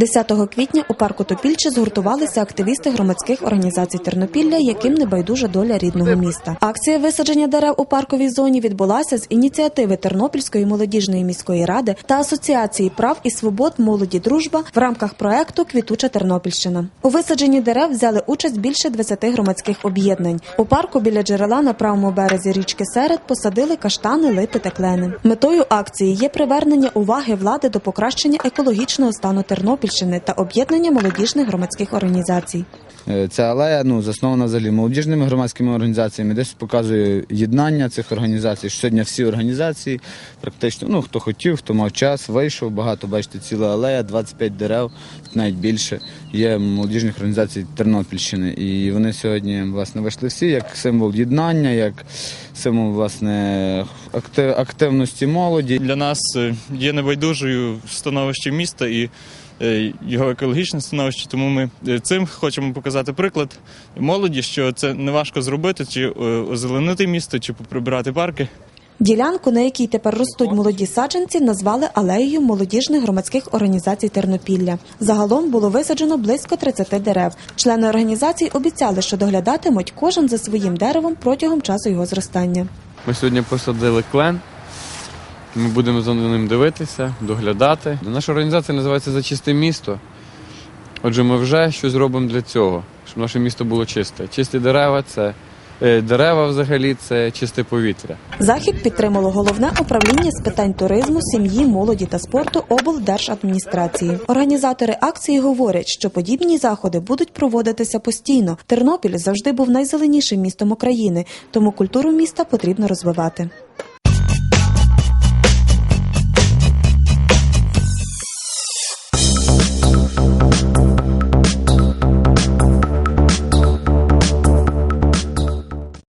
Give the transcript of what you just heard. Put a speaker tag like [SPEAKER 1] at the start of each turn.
[SPEAKER 1] Десятого квітня у парку Топільче згуртувалися активісти громадських організацій Тернопілля, яким не байдужа доля рідного міста. Акція висадження дерев у парковій зоні відбулася з ініціативи Тернопільської молодіжної міської ради та Асоціації прав і свобод молоді дружба в рамках проекту Квітуча Тернопільщина. У висадженні дерев взяли участь більше 20 громадських об'єднань. У парку біля джерела на правому березі річки Серед посадили каштани, липи та клени. Метою акції є привернення уваги влади до покращення екологічного стану Тернопільщини та об'єднання молодіжних громадських організацій.
[SPEAKER 2] Е, Ця алея ну, заснована взагалі молодіжними громадськими організаціями, десь показує єднання цих організацій. що Сьогодні всі організації, практично, ну хто хотів, хто мав час, вийшов. Багато бачите, ціла алея, 25 дерев, навіть більше. Є молодіжних організацій Тернопільщини. І вони сьогодні власне вийшли всі як символ єднання, як символ власне акти- активності молоді.
[SPEAKER 3] Для нас е, є небайдужою становище міста і його екологічне становище. Тому ми е, цим хочемо показати приклад молоді, що це не важко зробити, чи е, озеленити місто, чи поприбирати парки.
[SPEAKER 1] Ділянку, на якій тепер ростуть молоді саджанці, назвали алеєю молодіжних громадських організацій Тернопілля. Загалом було висаджено близько 30 дерев. Члени організацій обіцяли, що доглядатимуть кожен за своїм деревом протягом часу його зростання.
[SPEAKER 4] Ми сьогодні посадили клен. Ми будемо за ним дивитися, доглядати. Наша організація називається За чисте місто. Отже, ми вже щось робимо для цього, щоб наше місто було чисте. Чисті дерева це е, дерева взагалі це чисте повітря.
[SPEAKER 1] Захід підтримало головне управління з питань туризму, сім'ї, молоді та спорту облдержадміністрації. Організатори акції говорять, що подібні заходи будуть проводитися постійно. Тернопіль завжди був найзеленішим містом України, тому культуру міста потрібно розвивати.